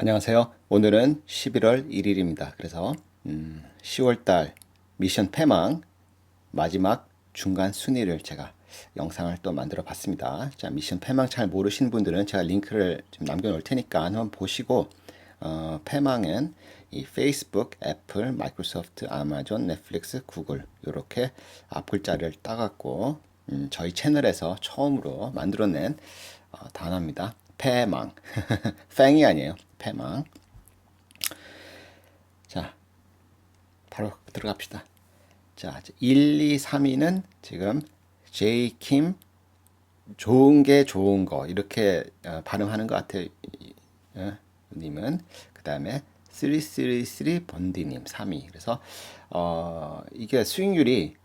안녕하세요. 오늘은 11월 1일입니다. 그래서 음, 10월달 미션 패망 마지막 중간 순위를 제가 영상을 또 만들어 봤습니다. 자, 미션 패망 잘 모르시는 분들은 제가 링크를 좀 남겨 놓을 테니까 한번 보시고 어, 패망은 이 페이스북, 애플, 마이크로소프트, 아마존, 넷플릭스, 구글 이렇게 앞글자를 따갖고 음, 저희 채널에서 처음으로 만들어낸 어, 단어입니다. 패망. 팽이 아니에요. 패망. 자, 바로 들어갑시다. 자, 1, 2, 3위는 지금 제이 킴 좋은 게 좋은 거 이렇게 어, 발음하는 것 같아요. 이- 어, 님은 그 다음에 333 번디님 3위. 그래서 어, 이게 수익률이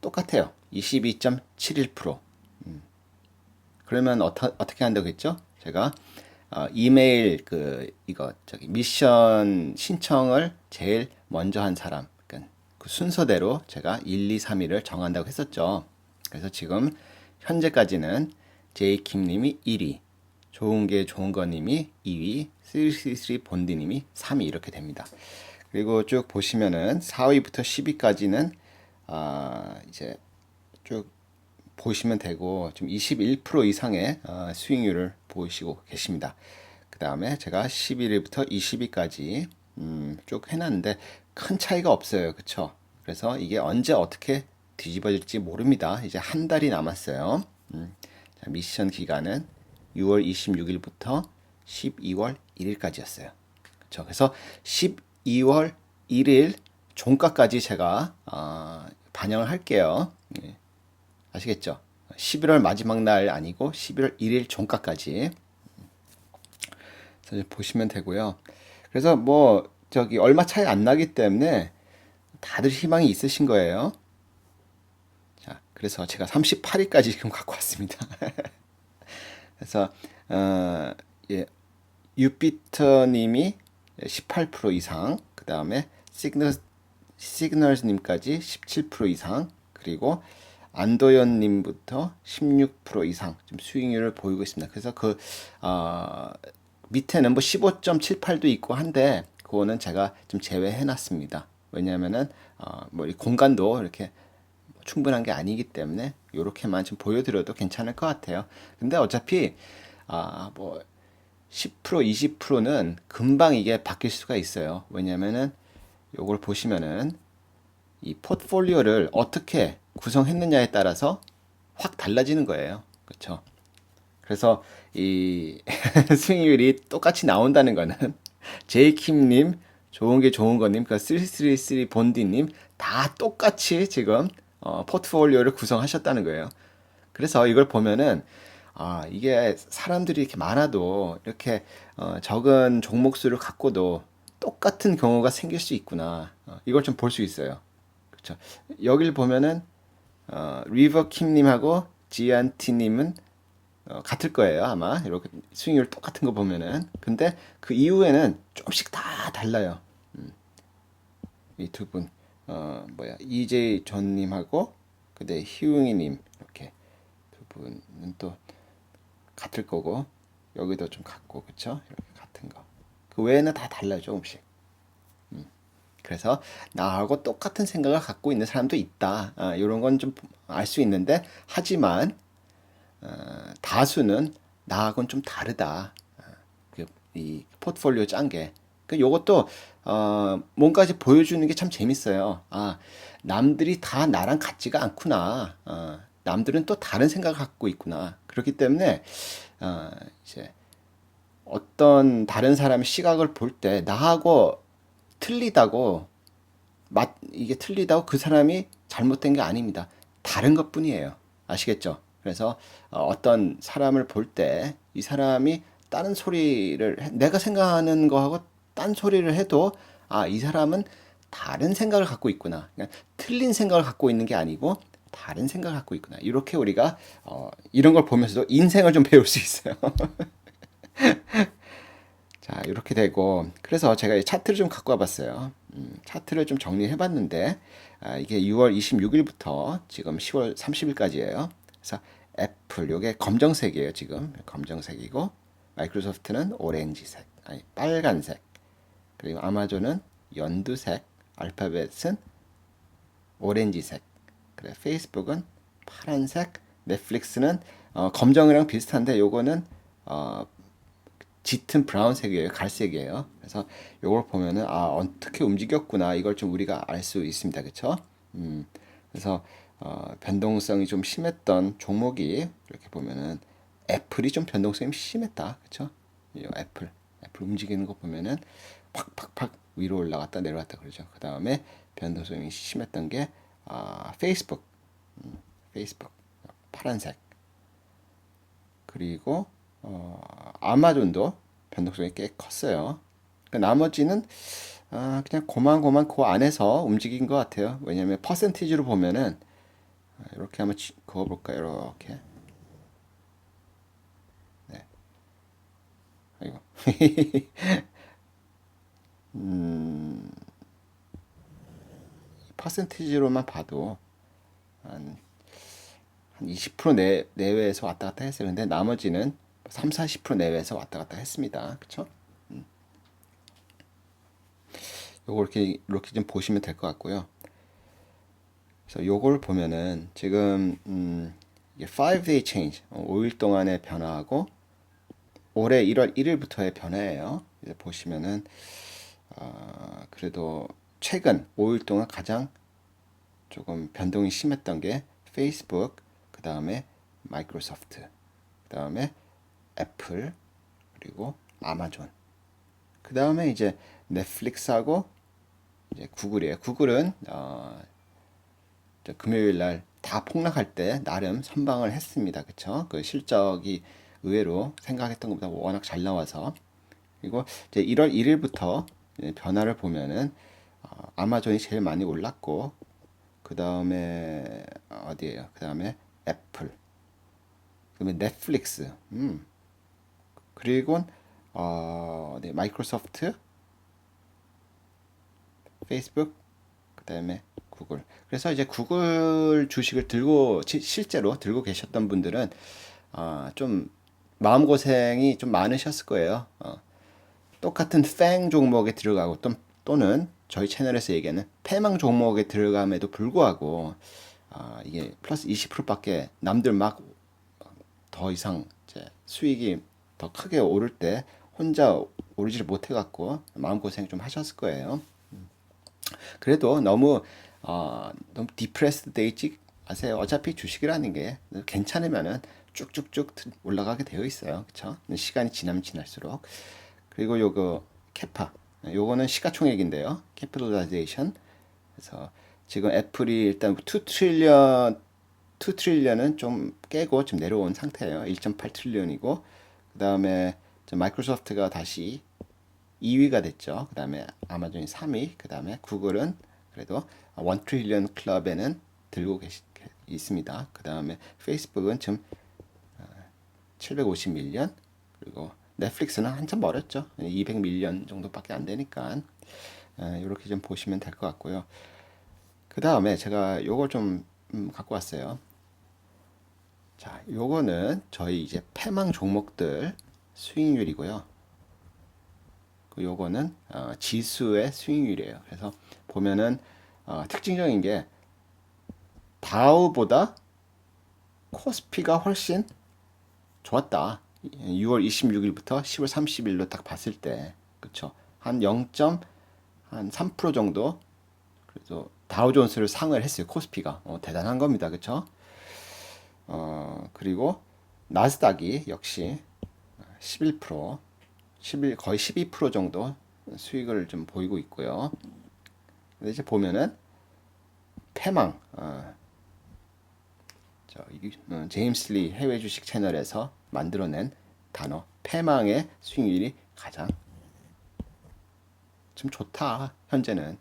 똑같아요. 22.71%. 그러면 어떠, 어떻게 한다고 했죠? 제가 어, 이메일 그 이거 저기 미션 신청을 제일 먼저 한 사람 그러니까 그 순서대로 제가 1, 2, 3위를 정한다고 했었죠. 그래서 지금 현재까지는 제이킴님이 1위, 좋은 게 좋은 거님이 2위, 333 본디님이 3위 이렇게 됩니다. 그리고 쭉 보시면은 4위부터 10위까지는 아 이제 쭉 보시면 되고 지금 21% 이상의 어, 수익률을 보이시고 계십니다. 그 다음에 제가 11위부터 20위까지 음, 쭉 해놨는데 큰 차이가 없어요. 그쵸? 그래서 이게 언제 어떻게 뒤집어질지 모릅니다. 이제 한 달이 남았어요. 음, 자, 미션 기간은 6월 26일부터 12월 1일까지였어요. 그렇죠. 그래서 12월 1일 종가까지 제가 어, 반영을 할게요. 예. 아시겠죠? 11월 마지막 날 아니고 11월 1일 종가까지. 그래서 보시면 되고요. 그래서 뭐 저기 얼마 차이 안 나기 때문에 다들 희망이 있으신 거예요. 자, 그래서 제가 38위까지 지금 갖고 왔습니다. 그래서 어, 예, 유피터님이 18% 이상, 그 다음에 시그널 시그널님까지 17% 이상, 그리고 안도현 님부터 16% 이상 좀 수익률을 보이고 있습니다. 그래서 그 어, 밑에는 뭐 15.78도 있고 한데 그거는 제가 좀 제외해 놨습니다. 왜냐하면은 어, 뭐이 공간도 이렇게 충분한 게 아니기 때문에 이렇게만 좀 보여드려도 괜찮을 것 같아요. 근데 어차피 아뭐 10% 20%는 금방 이게 바뀔 수가 있어요. 왜냐면은 요걸 보시면은 이 포트폴리오를 어떻게 구성했느냐에 따라서 확 달라지는 거예요. 그렇죠? 그래서 이 수익률이 똑같이 나온다는 거는 제이킴님, 좋은 게 좋은 거님, 그333 본디님 다 똑같이 지금 어, 포트폴리오를 구성하셨다는 거예요. 그래서 이걸 보면은 아 이게 사람들이 이렇게 많아도 이렇게 어, 적은 종목 수를 갖고도 똑같은 경우가 생길 수 있구나. 어, 이걸 좀 볼 수 있어요. 그렇죠. 여기를 보면은 어, 리버 킴님하고 지안티님은 어, 같을 거예요 아마. 이렇게 수익률 똑같은 거 보면은. 근데 그 이후에는 조금씩 다 달라요. 음. 이두 분. 어, 뭐야. 이재희 전님하고 그다음 희웅이님. 이렇게 두 분은 또 같을 거고 여기도 좀 같고 그쵸? 이렇게 같은 거 그 외에는 다 달라요 조금씩 그래서 나하고 똑같은 생각을 갖고 있는 사람도 있다. 아, 이런 건 좀 알 수 있는데 하지만 어, 다수는 나하고는 좀 다르다. 아, 그, 이 포트폴리오 짠 게. 그 요것도 어, 뭔가지 보여주는 게 참 재밌어요. 아, 남들이 다 나랑 같지가 않구나. 어, 남들은 또 다른 생각을 갖고 있구나. 그렇기 때문에 어, 이제 어떤 다른 사람의 시각을 볼 때 나하고 틀리다고 맞 이게 틀리다고 그 사람이 잘못된 게 아닙니다. 다른 것뿐이에요. 아시겠죠? 그래서 어, 어떤 사람을 볼 때 이 사람이 다른 소리를 해- 내가 생각하는 거하고 딴 소리를 해도 아, 이 사람은 다른 생각을 갖고 있구나. 그러니까 틀린 생각을 갖고 있는 게 아니고 다른 생각을 갖고 있구나. 이렇게 우리가 어, 이런 걸 보면서도 인생을 좀 배울 수 있어요. 자, 이렇게 되고 그래서 제가 이 차트를 좀 갖고 와봤어요. 음, 차트를 좀 정리해봤는데 아, 이게 6월 26일부터 지금 10월 30일까지예요. 그래서 애플 요게 검정색이에요 지금 검정색이고 마이크로소프트는 오렌지색. 아니 빨간색 그리고 아마존은 연두색 알파벳은 오렌지색 그래 페이스북은 파란색 넷플릭스는 어, 검정이랑 비슷한데 요거는 어, 짙은 브라운색이에요. 갈색이에요. 그래서 요걸 보면은 아 어떻게 움직였구나. 이걸 좀 우리가 알 수 있습니다. 그쵸? 음, 그래서 어, 변동성이 좀 심했던 종목이 이렇게 보면은 애플이 좀 변동성이 심했다. 그쵸? 이 애플. 애플 움직이는 거 보면은 팍팍팍 위로 올라갔다 내려갔다 그러죠. 그 다음에 변동성이 심했던 게 아, 페이스북. 음, 페이스북. 파란색. 그리고 어, 아마존도 변동성이 꽤 컸어요. 그 나머지는 아, 그냥 고만고만 그 안에서 움직인 것 같아요. 왜냐하면 퍼센티지로 보면은 아, 이렇게 한번 치- 그어볼까요? 이렇게 네. 아이고 음, 퍼센티지로만 봐도 한 한 20% 내, 내외에서 왔다 갔다 했어요. 근데 나머지는 3, 40% 내외에서 왔다 갔다 했습니다. 그쵸? 음. 요거 이렇게, 이렇게 좀 보시면 될 것 같고요. 그래서 요걸 보면은 지금, 음, 이게 5day change, 5일 동안의 변화하고 올해 1월 1일부터의 변화예요. 이제 보시면은, 어, 그래도 최근 5일 동안 가장 조금 변동이 심했던 게 페이스북, 그 다음에 마이크로소프트, 그 다음에 애플, 그리고 아마존. 그 다음에 이제 넷플릭스하고 이제 구글이에요. 구글은 어, 저 금요일 날 다 폭락할 때 나름 선방을 했습니다. 그쵸? 그 실적이 의외로 생각했던 것보다 워낙 잘 나와서 그리고 이제 1월 1일부터 변화를 보면은 어, 아마존이 제일 많이 올랐고 그 다음에 어디에요? 그 다음에 애플, 그 다음에 넷플릭스, 음, 그리고 어, 네, 마이크로소프트, 페이스북, 그 다음에 구글. 그래서 이제 구글 주식을 들고 시- 실제로 들고 계셨던 분들은 어, 좀 마음 고생이 좀 많으셨을 거예요. 어, 똑같은 팽 종목에 들어가고 또, 또는 저희 채널에서 얘기하는 패망 종목에 들어감에도 불구하고 아, 이게 플러스 20%밖에 남들 막 더 이상 이제 수익이 더 크게 오를 때 혼자 오르지를 못해 갖고 마음고생 좀 하셨을 거예요. 그래도 너무 어, 너무 디프레스드 되지 마세요. 어차피 주식이라는 게 괜찮으면은 쭉쭉쭉 올라가게 되어 있어요. 그쵸? 시간이 지나면 지날수록. 그리고 요거 캐파. 요거는 시가총액인데요. 캐피탈라이제이션. 그래서 지금 애플이 일단 2 트릴리언 2 트릴리언은 좀 깨고 좀 내려온 상태예요. 1.8 트릴리언이고 그 다음에 저 마이크로소프트가 다시 2위가 됐죠. 그 다음에 아마존이 3위, 그 다음에 구글은 그래도 1 트릴리언 클럽에는 들고 계시 있습니다. 그 다음에 페이스북은 지금 750밀리언 그리고 넷플릭스는 한참 멀었죠. 200밀리언 정도밖에 안 되니까 이렇게 좀 보시면 될 것 같고요. 그 다음에 제가 요걸 좀 음, 갖고 왔어요. 자, 요거는 저희 이제 패망 종목들 수익률이고요. 그 요거는 어, 지수의 수익률이에요. 그래서 보면은 어, 특징적인 게 다우보다 코스피가 훨씬 좋았다. 6월 26일부터 10월 30일로 딱 봤을 때, 그쵸? 한0.3% 정도, 그래서 다우존스를 상을 했어요. 코스피가. 어, 대단한 겁니다. 그쵸? 어, 그리고 나스닥이 역시 11%, 11, 거의 12% 정도 수익을 좀 보이고 있고요. 근데 이제 보면은 패망, 어, 저 유- 어, 제임스 리 해외 주식 채널에서 만들어낸 단어 패망의 수익률이 가장 좀 좋다 현재는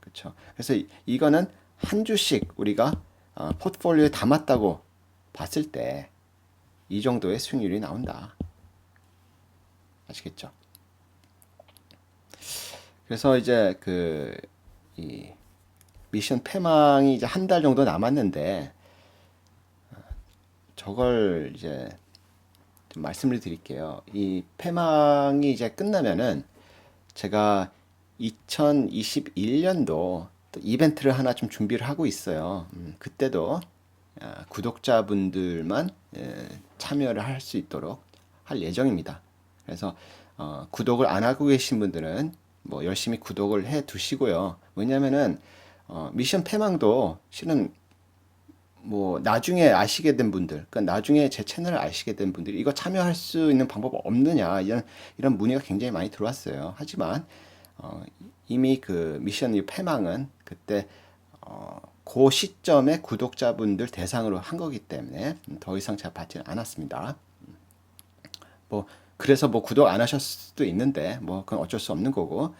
그렇죠. 그래서 이- 이거는 한 주씩 우리가 어, 포트폴리오에 담았다고 봤을 때 이 정도의 수익률이 나온다. 아시겠죠? 그래서 이제 그이 미션 패망이 이제 한 달 정도 남았는데 어, 저걸 이제 좀 말씀을 드릴게요. 이 패망이 이제 끝나면은 제가 2021년도 또 이벤트를 하나 좀 준비를 하고 있어요. 음, 그때도 아, 구독자분들만 예, 참여를 할 수 있도록 할 예정입니다. 그래서 어, 구독을 안 하고 계신 분들은 뭐 열심히 구독을 해 두시고요. 왜냐면은 어, 미션 패망도 실은 뭐 나중에 아시게 된 분들, 그러니까 나중에 제 채널을 아시게 된 분들이 이거 참여할 수 있는 방법 없느냐 이런 이런 문의가 굉장히 많이 들어왔어요. 하지만 어, 이미 그 미션 이 패망은 그때 어, 그 시점에 구독자분들 대상으로 한 거기 때문에 더 이상 제가 받지는 않았습니다. 뭐 그래서 뭐 구독 안 하셨을 수도 있는데 뭐 그건 어쩔 수 없는 거고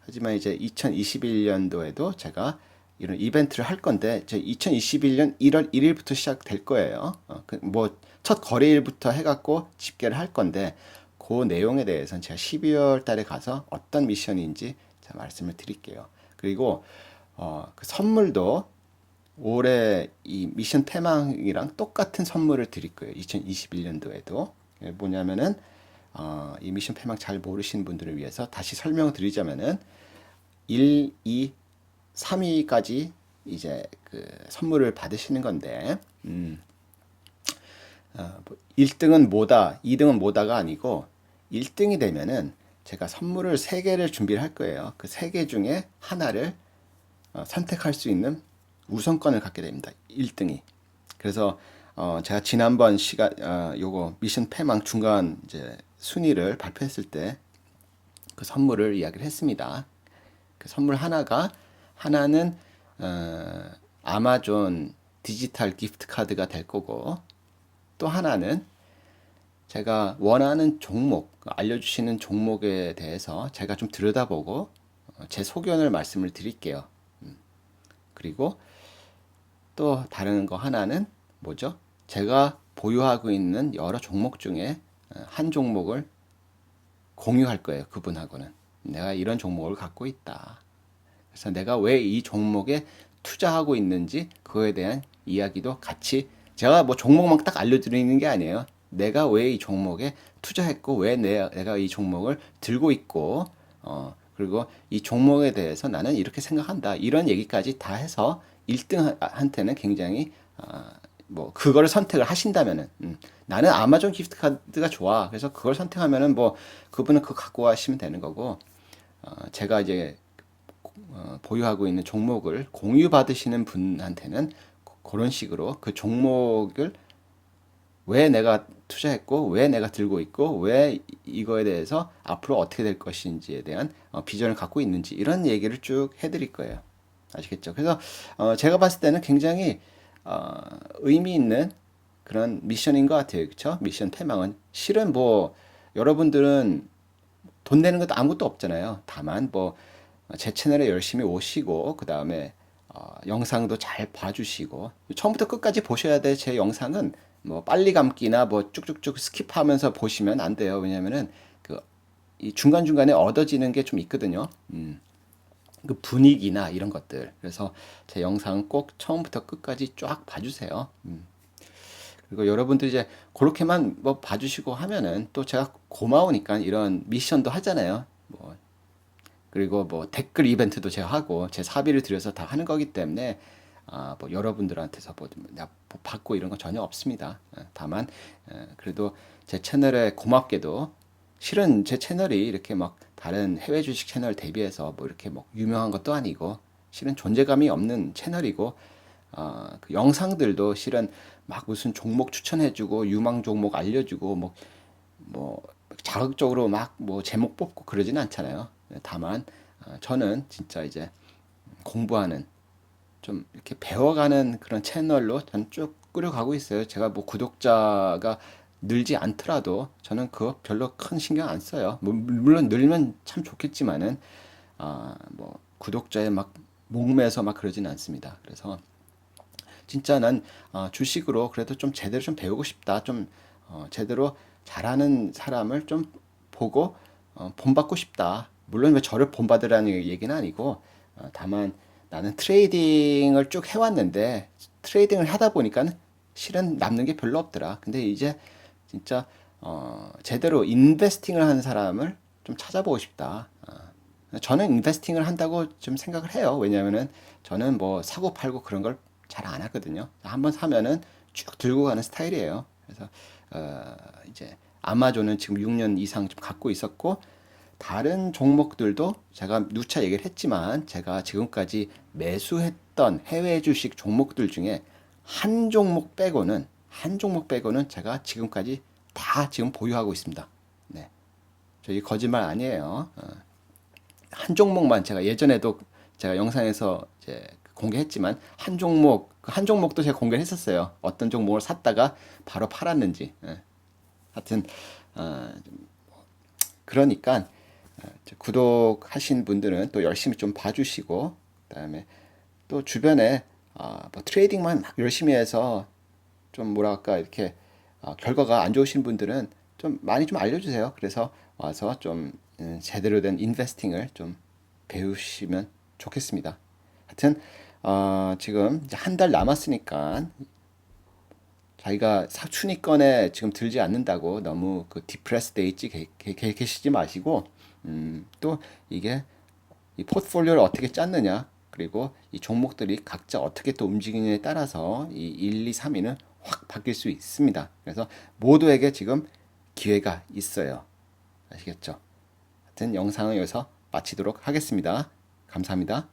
하지만 이제 2021년도에도 제가 이런 이벤트를 할 건데 제 2021년 1월 1일부터 시작될 거예요. 어, 그 뭐첫 거래일부터 해갖고 집계를 할 건데 그 내용에 대해서는 제가 12월 달에 가서 어떤 미션인지 제가 말씀을 드릴게요. 그리고 어, 그 선물도 올해 이 미션 패망이랑 똑같은 선물을 드릴 거예요. 2021년도에도 뭐냐면은 어, 이 미션 패망 잘 모르시는 분들을 위해서 다시 설명을 드리자면은 1, 2, 3위까지 이제 그 선물을 받으시는 건데, 음, 어, 1등은 뭐다, 2등은 뭐다가 아니고 1등이 되면은 제가 선물을 3개를 준비를 할 거예요. 그 3개 중에 하나를 어, 선택할 수 있는 우선권을 갖게 됩니다. 1등이. 그래서 어, 제가 지난번 시간 어, 요거 미션 패망 중간 이제 순위를 발표했을 때 그 선물을 이야기를 했습니다. 그 선물 하나가 하나는 어, 아마존 디지털 기프트 카드가 될 거고 또 하나는 제가 원하는 종목 알려주시는 종목에 대해서 제가 좀 들여다보고 어, 제 소견을 말씀을 드릴게요. 음. 그리고 또 다른 거 하나는 뭐죠? 제가 보유하고 있는 여러 종목 중에 어, 한 종목을 공유할 거예요. 그분하고는. 내가 이런 종목을 갖고 있다. 그래서 내가 왜 이 종목에 투자하고 있는지 그거에 대한 이야기도 같이 제가 뭐 종목만 딱 알려드리는 게 아니에요. 내가 왜 이 종목에 투자했고 왜 내, 내가 이 종목을 들고 있고 어 그리고 이 종목에 대해서 나는 이렇게 생각한다. 이런 얘기까지 다 해서 1등한테는 굉장히 어, 뭐 그거를 선택을 하신다면은 음, 나는 아마존 기프트 카드가 좋아. 그래서 그걸 선택하면은 뭐 그분은 그거 갖고 가시면 되는 거고 어, 제가 이제 어, 보유하고 있는 종목을 공유 받으시는 분한테는 그런 식으로 그 종목을 왜 내가 투자했고 왜 내가 들고 있고 왜 이거에 대해서 앞으로 어떻게 될 것인지에 대한 어, 비전을 갖고 있는지 이런 얘기를 쭉 해드릴 거예요. 아시겠죠? 그래서 어, 제가 봤을 때는 굉장히 어, 의미 있는 그런 미션인 것 같아요. 그렇죠? 미션 태망은 실은 뭐 여러분들은 돈 내는 것도 아무것도 없잖아요. 다만 뭐 제 채널에 열심히 오시고 그 다음에 어, 영상도 잘 봐주시고 처음부터 끝까지 보셔야 돼. 제 영상은 뭐 빨리 감기나 뭐 쭉쭉쭉 스킵하면서 보시면 안 돼요. 왜냐면은 그 이 중간 중간에 얻어지는 게 좀 있거든요. 음. 그 분위기나 이런 것들. 그래서 제 영상 꼭 처음부터 끝까지 쫙 봐주세요. 음. 그리고 여러분들 이제 그렇게만 뭐 봐주시고 하면은 또 제가 고마우니까 이런 미션도 하잖아요. 뭐 그리고 뭐 댓글 이벤트도 제가 하고 제 사비를 들여서 다 하는 거기 때문에 아, 뭐 여러분들한테서 뭐, 뭐 받고 이런 거 전혀 없습니다. 예, 다만 예, 그래도 제 채널에 고맙게도 실은 제 채널이 이렇게 막 다른 해외 주식 채널 대비해서 뭐 이렇게 뭐 유명한 것도 아니고 실은 존재감이 없는 채널이고 어, 그 영상들도 실은 막 무슨 종목 추천해주고 유망 종목 알려주고 뭐, 뭐 자극적으로 막 뭐 제목 뽑고 그러진 않잖아요. 다만 어, 저는 진짜 이제 공부하는 좀 이렇게 배워가는 그런 채널로 전 쭉 끌어가고 있어요. 제가 뭐 구독자가 늘지 않더라도 저는 그거 별로 큰 신경 안 써요. 뭐 물론 늘면 참 좋겠지만은 아뭐 구독자에 막 목매서 막 그러지는 않습니다. 그래서 진짜 난 어, 주식으로 그래도 좀 제대로 좀 배우고 싶다. 좀 어, 제대로 잘하는 사람을 좀 보고 어, 본받고 싶다. 물론 왜 저를 본받으라는 얘기는 아니고 어, 다만 나는 트레이딩을 쭉 해왔는데 트레이딩을 하다 보니까 실은 남는 게 별로 없더라. 근데 이제 진짜 어, 제대로 인베스팅을 하는 사람을 좀 찾아보고 싶다. 어, 저는 인베스팅을 한다고 좀 생각을 해요. 왜냐하면은 저는 뭐 사고 팔고 그런 걸 잘 안 하거든요. 한번 사면은 쭉 들고 가는 스타일이에요. 그래서 어, 이제 아마존은 지금 6년 이상 좀 갖고 있었고 다른 종목들도 제가 누차 얘기를 했지만 제가 지금까지 매수했던 해외 주식 종목들 중에 한 종목 빼고는 한 종목 빼고는 제가 지금까지 다 지금 보유하고 있습니다. 네. 저희 거짓말 아니에요. 어. 한 종목만 제가 예전에도 제가 영상에서 이제 공개했지만 한 종목 그한 종목도 제가 공개를 했었어요. 어떤 종목을 샀다가 바로 팔았는지. 예. 하여튼 어, 그러니까 구독하신 분들은 또 열심히 좀 봐주시고 그다음에 또 주변에 아, 뭐 트레이딩만 막 열심히 해서 좀 뭐랄까 이렇게 어, 결과가 안 좋으신 분들은 좀 많이 좀 알려주세요. 그래서 와서 좀 음, 제대로 된 인베스팅을 좀 배우시면 좋겠습니다. 하여튼 어, 지금 한 달 남았으니까 자기가 사춘위권에 지금 들지 않는다고 너무 그 디프레스 게- 계시지 마시고 음, 또 이게 이 포트폴리오를 어떻게 짰느냐 그리고 이 종목들이 각자 어떻게 또 움직이느냐에 따라서 이 1, 2, 3위는 확 바뀔 수 있습니다. 그래서 모두에게 지금 기회가 있어요. 아시겠죠? 하여튼 영상을 여기서 마치도록 하겠습니다. 감사합니다.